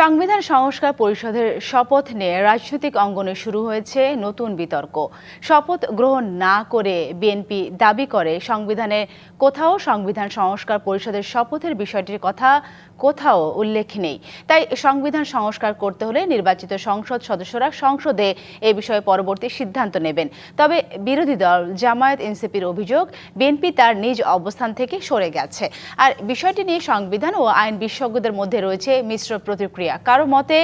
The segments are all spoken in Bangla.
সংবিধান সংস্কার পরিষদের শপথ নিয়ে রাজনৈতিক অঙ্গনে শুরু হয়েছে নতুন বিতর্ক। শপথ গ্রহণ না করে বিএনপি দাবি করে, সংবিধানে কোথাও সংবিধান সংস্কার পরিষদের শপথের বিষয়টির কথা কোথাও উল্লেখ নেই। তাই সংবিধান সংস্কার করতে হলে নির্বাচিত সংসদ সদস্যরা সংসদে এ বিষয়ে পরবর্তী সিদ্ধান্ত নেবেন। তবে বিরোধী দল জামায়াত এনসিপির অভিযোগ, বিএনপি তার নিজ অবস্থান থেকে সরে গেছে। আর বিষয়টি নিয়ে সংবিধান ও আইন বিশেষজ্ঞদের মধ্যে রয়েছে মিশ্র প্রতিক্রিয়া। কারও মতে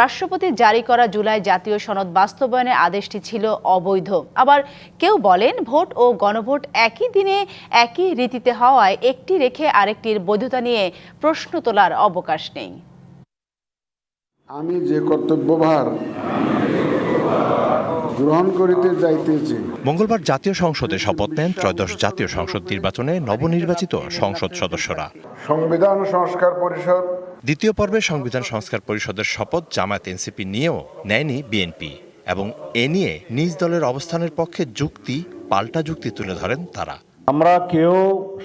রাষ্ট্রপতি জারি করা জুলাই জাতীয় সনদ বাস্তবায়নের আদেশটি ছিল অবৈধ। আবার কেউ বলেন ভোট ও গণভোট একই দিনে একই রীতিতে হওয়ায় একটি রেখে আরেকটির বৈধতা নিয়ে প্রশ্ন তোলার অবকাশ নেই। আমি যে কর্তব্যভার গ্রহণ করিতে যাইতেছি। মঙ্গলবার জাতীয় সংসদে শপথ নেন ত্রয়োদশ জাতীয় সংসদ নির্বাচনে নবনির্বাচিত সংসদ সদস্যরা। সংবিধান সংস্কার পরিষদ দ্বিতীয় পর্বে সংবিধান সংস্কার পরিষদের শপথ জামায়াত এনসিপি নিয়েও নেয়নি বিএনপি এবং এ নিয়ে নিজ দলের অবস্থানের পক্ষে যুক্তি, পাল্টা যুক্তি তুলে ধরেন তারা। আমরা কেউ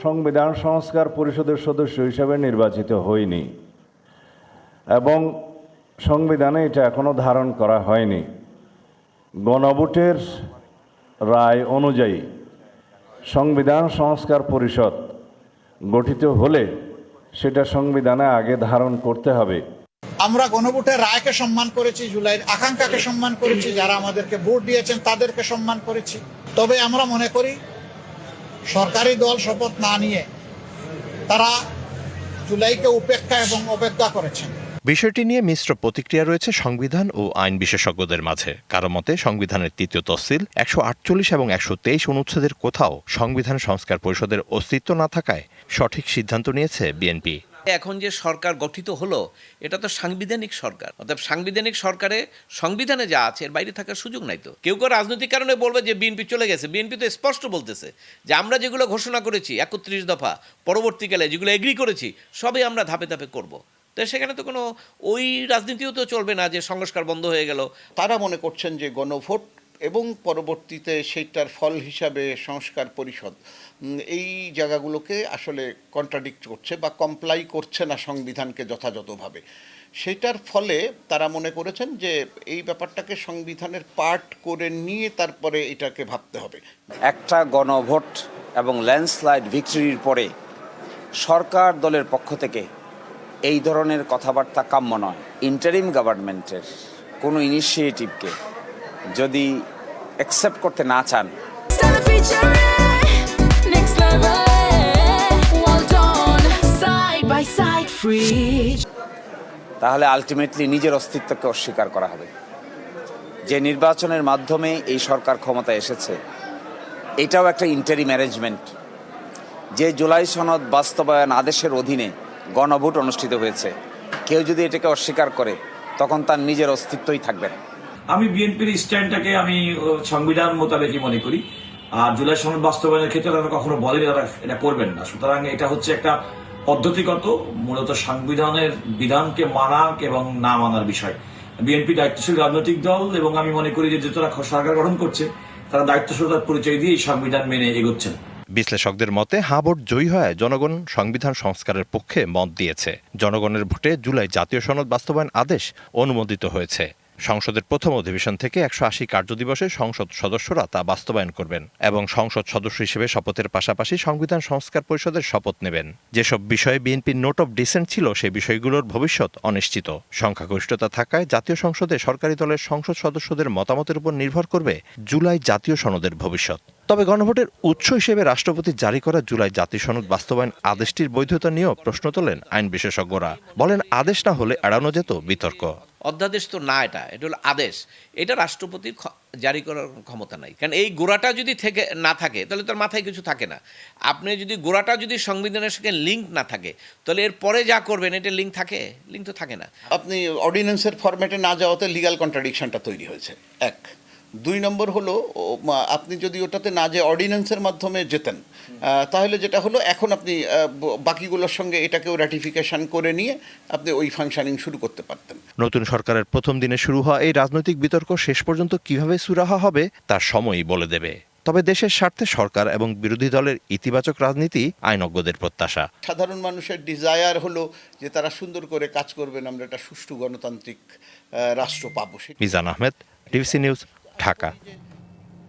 সংবিধান সংস্কার পরিষদের সদস্য হিসেবে নির্বাচিত হইনি এবং সংবিধানে এটা এখনও ধারণ করা হয়নি। গণভোটের রায় অনুযায়ী সংবিধান সংস্কার পরিষদ গঠিত হলে সেটা সংবিধানে আগে ধারণ করতে হবে। আমরা গণভোটের রায়কে সম্মান করেছি, জুলাইয়ের আকাঙ্ক্ষাকে সম্মান করেছি, যারা আমাদেরকে ভোট দিয়েছেন তাদেরকে সম্মান করেছি। তবে আমরা মনে করি, সরকারি দল শপথ না নিয়ে তারা জুলাইকে উপেক্ষা এবং অবজ্ঞা করেছেন। বিষয়টি নিয়ে মিশ্র প্রতিক্রিয়া রয়েছে সংবিধান ও আইন বিশেষজ্ঞদের মাঝে। কারও মতে, সংবিধানের তৃতীয় তফসিল, একশো আটচল্লিশ এবং একশো তেইশ অনুচ্ছেদের কোথাও সংবিধান সংস্কার পরিষদের অস্তিত্ব না থাকায় সঠিক সিদ্ধান্ত নিয়েছে বিএনপি। এখন যে সরকার গঠিত হলো, এটা তো সাংবিধানিক সরকার। অর্থাৎ সাংবিধানিক সরকারে সংবিধানে যা আছে, এর বাইরে থাকার সুযোগ নাই তো। কেউ কেউ রাজনৈতিক কারণে বলবে যে বিএনপি চলে গেছে। বিএনপি তো স্পষ্ট বলতেছে যে আমরা যেগুলো ঘোষণা করেছি, একত্রিশ দফা, পরবর্তীকালে যেগুলো এগ্রি করেছি, সবই আমরা ধাপে ধাপে করব। তো সেখানে তো কোনো ওই রাজনীতিও তো চলবে না যে সংস্কার বন্ধ হয়ে গেল। তারা মনে করছেন যে গণভোট এবং পরবর্তীতে সেইটার ফল হিসাবে সংস্কার পরিষদ এই জায়গাগুলোকে আসলে কন্ট্রাডিক্ট করছে বা কমপ্লাই করছে না সংবিধানকে যথাযথভাবে। সেটার ফলে তারা মনে করেছেন যে এই ব্যাপারটাকে সংবিধানের পার্ট করে নিয়ে তারপরে এটাকে ভাবতে হবে। একটা গণভোট এবং ল্যান্ডস্লাইড ভিক্টরির পরে সরকার দলের পক্ষ থেকে এই ধরনের কথাবার্তা কাম্য নয়। ইন্টারিম গভর্নমেন্টের কোনো ইনিশিয়েটিভকে যদি অ্যাকসেপ্ট করতে না চান. তাহলে আলটিমেটলি নিজের অস্তিত্বকে অস্বীকার করা হবে। যে নির্বাচনের মাধ্যমে এই সরকার ক্ষমতায় এসেছে এটাও একটা ইন্টারি ম্যানেজমেন্ট যে জুলাই সনদ বাস্তবায়ন আদেশের অধীনে গণভোট অনুষ্ঠিত হয়েছে। কেউ যদি এটাকে অস্বীকার করে, তখন তার নিজের অস্তিত্বই থাকবে না। আমি বিএনপির স্ট্যান্ডটাকে আমি সংবিধান মোতাবেকই মনে করি। আর জুলাই সনদ বাস্তবায়নের ক্ষেত্রে তারা কখনো বলেনি, তারা এটা করবেন না। সুতরাং এটা হচ্ছে একটা পদ্ধতিগত, মূলত সংবিধানের বিধানকে মানা এবং না মানার বিষয়। বিএনপি দায়িত্বশীল রাজনৈতিক দল এবং আমি মনে করি যে তারা সরকার গঠন করছে, তারা দায়িত্বশীলতার পরিচয় দিয়ে এই সংবিধান মেনে এগোচ্ছেন। বিশ্লেষকদের মতে হাঁ ভোট জয়ী হয় জনগণ সংবিধান সংস্কারের পক্ষে মত দিয়েছে। জনগণের ভোটে জুলাই জাতীয় সনদ বাস্তবায়ন আদেশ অনুমোদিত হয়েছে। সংসদের প্রথম অধিবেশন থেকে একশো আশি কার্যদিবসে সংসদ সদস্যরা তা বাস্তবায়ন করবেন এবং সংসদ সদস্য হিসেবে শপথের পাশাপাশি সংবিধান সংস্কার পরিষদের শপথ নেবেন। যেসব বিষয়ে বিএনপির নোট অফ ডিসেন্ট ছিল সেই বিষয়গুলোর ভবিষ্যৎ অনিশ্চিত। সংখ্যাগরিষ্ঠতা থাকায় জাতীয় সংসদে সরকারি দলের সংসদ সদস্যদের মতামতের উপর নির্ভর করবে জুলাই জাতীয় সনদের ভবিষ্যৎ। তবে গণভোটের উৎস হিসেবে রাষ্ট্রপতি জারি করা জুলাই জাতীয় সনদ বাস্তবায়ন আদেশটির বৈধতা নিয়েও প্রশ্ন তোলেন আইন বিশেষজ্ঞরা। বলেন আদেশ না হলে এড়ানো যেত বিতর্ক। অধ্যাদেশ তো না এটা এটা হলো আদেশ। এটা রাষ্ট্রপতির জারি করার ক্ষমতা নাই। কারণ এই গোড়াটা যদি থেকে না থাকে তাহলে তার মাথায় কিছু থাকে না। আপনি যদি গোড়াটা যদি সংবিধানের সঙ্গে লিঙ্ক না থাকে তাহলে এর পরে যা করবেন এটা লিঙ্ক থাকে? লিঙ্ক তো থাকে না। আপনি অর্ডিন্যান্সের ফরম্যাটে না যাওয়াতে লিগ্যাল কন্ট্রাডিকশনটা তৈরি হয়েছে। এক। দুই নম্বর হলো আপনি যদি ওটাতে না যে অর্ডিন্যান্সের মাধ্যমে যেতেন তাহলে যেটা হলো এখন আপনি বাকিগুলোর সঙ্গে এটাকেও র্যাটিফিকেশন করে নিয়ে আপনি ওই ফাংশনিং শুরু করতে পারতেন। নতুন সরকারের প্রথম দিনে শুরু হওয়া এই রাজনৈতিক বিতর্ক শেষ পর্যন্ত কীভাবে সুরাহা হবে তার সময়ই বলে দেবে। তবে দেশের স্বার্থে সরকার এবং বিরোধী দলের ইতিবাচক রাজনীতি আইনজ্ঞদের প্রত্যাশা। সাধারণ মানুষের ডিজায়ার হলো যে তারা সুন্দর করে কাজ করবেন আমরা একটা সুষ্ঠু গণতান্ত্রিক রাষ্ট্র পাবো। Mizan Ahmed DBC news Dhaka.